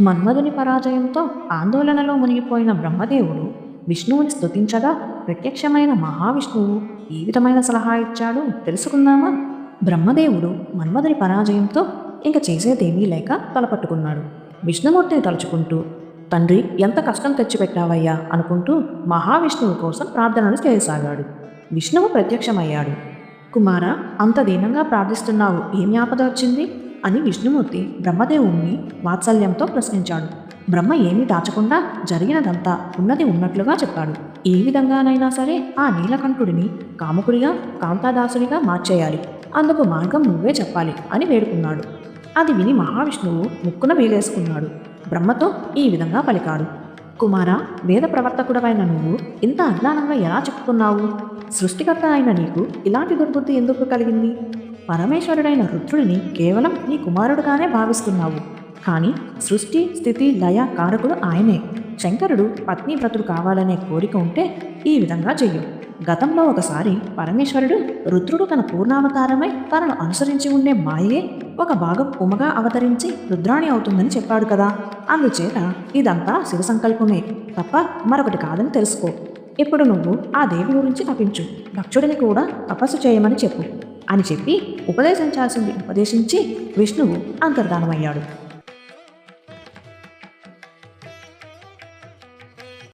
మన్మధుని పరాజయంతో ఆందోళనలో మునిగిపోయిన బ్రహ్మదేవుడు విష్ణువుని స్తుతించగా ప్రత్యక్షమైన మహావిష్ణువు ఏ విధమైన సలహా ఇచ్చాడో. తెలుసుకుందామా? బ్రహ్మదేవుడు మన్మధుని పరాజయంతో ఇంక చేసేదేమీ లేక తలపట్టుకున్నాడు. విష్ణుమూర్తిని తలుచుకుంటూ తండ్రి ఎంత కష్టం తెచ్చిపెట్టావయ్యా అనుకుంటూ మహావిష్ణువు కోసం ప్రార్థనలు చేయసాగాడు. విష్ణువు ప్రత్యక్షమయ్యాడు. కుమార అంత దీనంగా ప్రార్థిస్తున్నావు ఏం ఆపద వచ్చింది? అని విష్ణుమూర్తి బ్రహ్మదేవుణ్ణి వాత్సల్యంతో ప్రశ్నించాడు. బ్రహ్మ ఏమీ దాచకుండా జరిగినదంతా ఉన్నది ఉన్నట్లుగా చెప్పాడు. ఏ విధంగానైనా సరే ఆ నీలకంఠుడిని కాముకుడిగా కాంతాదాసుడిగా మార్చేయాలి. అందుకు మార్గం నువ్వే చెప్పాలి అని వేడుకున్నాడు. అది విని మహావిష్ణువు ముక్కున వేలేసుకున్నాడు. బ్రహ్మతో ఈ విధంగా పలికాడు. కుమార వేద ప్రవర్తకుడవైన నువ్వు ఇంత అజ్ఞానంగా ఎలా చెప్పుకున్నావు? సృష్టికర్త అయిన నీకు ఇలాంటి దుర్బుద్ధి ఎందుకు కలిగింది? పరమేశ్వరుడైన రుద్రుడిని కేవలం నీ కుమారుడుగానే భావిస్తున్నావు. కానీ సృష్టి స్థితి లయ కారకుడు ఆయనే. శంకరుడు పత్ని వ్రతుడు కావాలనే కోరిక ఉంటే ఈ విధంగా చెయ్యు. గతంలో ఒకసారి పరమేశ్వరుడు రుద్రుడు తన పూర్ణావతారమై తనను అనుసరించి ఉండే మాయే ఒక భాగం ఉమగా అవతరించి రుద్రాణి అవుతుందని చెప్పాడు కదా. అందుచేత ఇదంతా శివ సంకల్పమే. తప్ప మరొకటి కాదని తెలుసుకో. ఇప్పుడు నువ్వు ఆ దేవి గురించి తప్పించు దక్షుడిని కూడా తపస్సు చేయమని చెప్పు. అని చెప్పి ఉపదేశించాల్సింది ఉపదేశించి విష్ణువు అంతర్ధానమయ్యాడు.